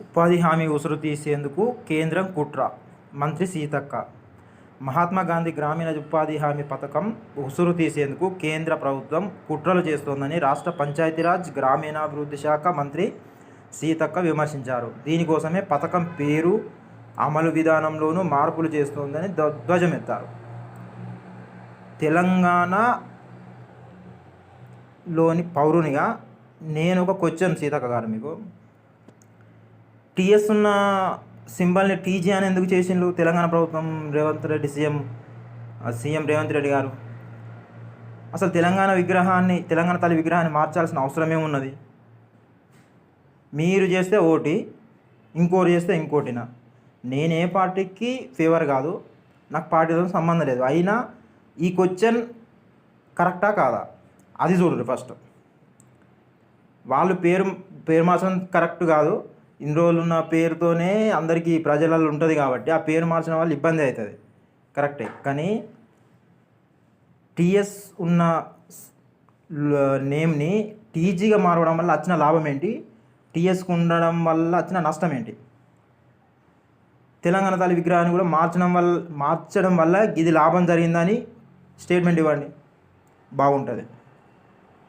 ఉపాధి హామీ ఉసురు తీసేందుకు కేంద్రం కుట్ర. మంత్రి సీతక్క. మహాత్మా గాంధీ గ్రామీణ ఉపాధి హామీ పథకం ఉసురు తీసేందుకు కేంద్ర ప్రభుత్వం కుట్రలు చేస్తోందని రాష్ట్ర పంచాయతీరాజ్ గ్రామీణాభివృద్ధి శాఖ మంత్రి సీతక్క విమర్శించారు. దీనికోసమే పథకం పేరు అమలు విధానంలోనూ మార్పులు చేస్తోందని ధ్వ- ధ్వజమెత్తారు. తెలంగాణలోని పౌరునిగా నేను ఒక క్వశ్చన్ సీతక్క గారు మీకు. టీఎస్ ఉన్న సింబల్ని టీజీ అని ఎందుకు చేసిండ్రు? తెలంగాణ ప్రభుత్వం రేవంత్ రెడ్డి సీఎం సీఎం రేవంత్ రెడ్డి గారు. అసలు తెలంగాణ విగ్రహాన్ని తెలంగాణ తల్లి విగ్రహాన్ని మార్చాల్సిన అవసరమే ఉన్నది. మీరు చేస్తే ఓటి ఇంకోటి చేస్తే ఇంకోటినా. నేను ఏ పార్టీకి ఫేవర్ కాదు. నాకు పార్టీతో సంబంధం లేదు. అయినా ఈ క్వశ్చన్ కరెక్టా కాదా? అది చూడరు ఫస్ట్. వాళ్ళు పేరు పేరు మార్చడం కరెక్ట్ కాదు. ఇన్ని రోజులు ఉన్న పేరుతోనే అందరికీ ప్రజలలో ఉంటుంది కాబట్టి ఆ పేరు మార్చడం వల్ల ఇబ్బంది అవుతుంది. కరెక్టే. కానీ టీఎస్ ఉన్న నేమ్ని టీజీగా మారడం వల్ల వచ్చిన లాభం ఏంటి? టీఎస్కు ఉండడం వల్ల వచ్చిన నష్టం ఏంటి? తెలంగాణ తల్లి విగ్రహాన్ని కూడా మార్చడం వల్ల మార్చడం వల్ల ఇది లాభం జరిగిందని స్టేట్మెంట్ ఇవ్వండి. బాగుంటుంది.